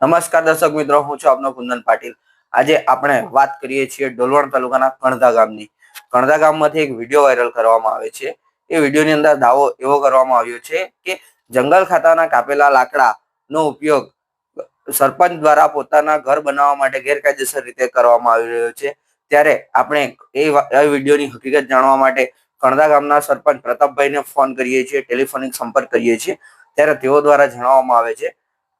નમસ્કાર દર્શક મિત્રો, હું છું આપનો કુંદન પાટીલ. આજે આપણે વાત કરીએ છીએ ડોલવણ તાલુકાના કણધા ગામની. કણધા ગામમાંથી એક વીડિયો વાયરલ કરવામાં આવે છે. એ વિડીયોની અંદર દાવો એવો કરવામાં આવ્યો છે કે જંગલ ખાતાના કાપેલા લાકડાનો ઉપયોગ સરપંચ દ્વારા પોતાના ઘર બનાવવા માટે ગેરકાયદેસર રીતે કરવામાં આવી રહ્યો છે. ત્યારે આપણે એ વિડીયોની હકીકત જાણવા માટે કણધા ગામના સરપંચ પ્રતાપભાઈને ફોન કરીએ છીએ, ટેલિફોનિક સંપર્ક કરીએ છીએ. ત્યારે તેઓ દ્વારા જણાવવામાં આવે છે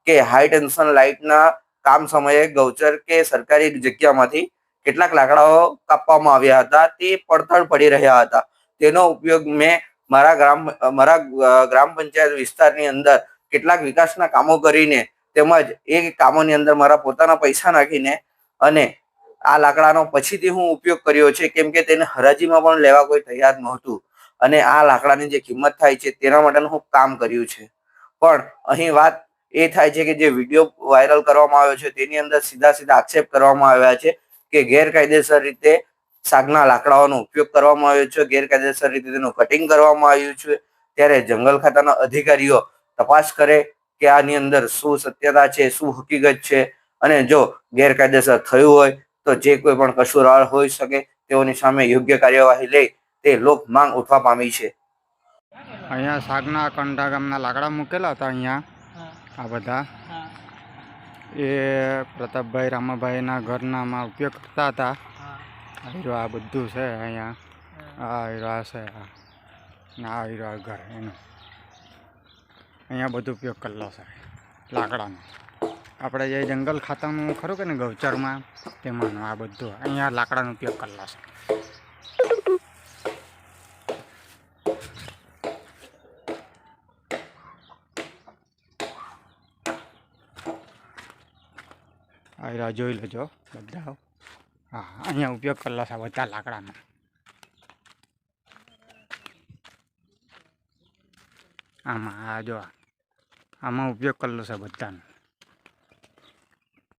કે હાઈ ટેન્શન લાઇટના કામ સમયે ગૌચર કે સરકારી જગ્યામાંથી કેટલાક લાકડાઓ કાપવામાં આવ્યા હતા, તે પડતર પડી રહ્યા હતા. તેનો ઉપયોગ મેં મારા ગ્રામ મારા ગ્રામ પંચાયત વિસ્તારની અંદર કેટલાક વિકાસના કામો કરીને તેમજ એ કામોની અંદર મારા પોતાના પૈસા નાખીને અને આ લાકડાનો પછીથી હું ઉપયોગ કર્યો છે, કેમ કે તેને હરાજીમાં પણ લેવા કોઈ તૈયાર નહોતું. અને આ લાકડાની જે કિંમત થાય છે, તેના માટેનું હું કામ કર્યું છે. પણ અહીં વાત એ થાય છે કે જે વીડિયો વાયરલ કરવામાં આવ્યો છે, તેની અંદર સીધા સીધા આક્ષેપ કરવામાં આવ્યા છે કે ગેરકાયદેસર રીતે સાગના લાકડાઓનો ઉપયોગ કરવામાં આવ્યો છે, ગેરકાયદેસર રીતે તેનું કટિંગ કરવામાં આવ્યું છે. ત્યારે જંગલ ખાતાના અધિકારીઓ તપાસ કરે કે આની અંદર શું સત્યતા છે, શું હકીકત છે અને જો ગેરકાયદેસર થયું હોય તો જે કોઈ પણ કસૂરવાર હોઈ શકે, તેઓની સામે યોગ્ય કાર્યવાહી લઈ તે લોક માંગ ઉઠવા પામી છે. અહીંયા સાગના કંઠા ગામના લાકડા મૂકેલા હતા અહીંયા. આ બધા. એ પ્રતાપભાઈ રામાભાઈના ઘરનામાં ઉપયોગ કરતા હતા. હીરો આ બધું છે અહીંયા. આ હીરો આ છે આ. ને આ હીરો આ ઘર એનું. અહીંયા બધું ઉપયોગ કરેલો છે લાકડાનો. આપણે જે જંગલ ખાતાનું ખરું કે ને ગૌચરમાં તેમાંનું આ બધું. અહીંયા લાકડાનો ઉપયોગ કરેલો છે. આ જોઈ લેજો બધા હા, અહીંયા ઉપયોગ કરેલા છે બધા લાકડાના આમાં, આ જો આમાં ઉપયોગ કરેલો છે બધાનો.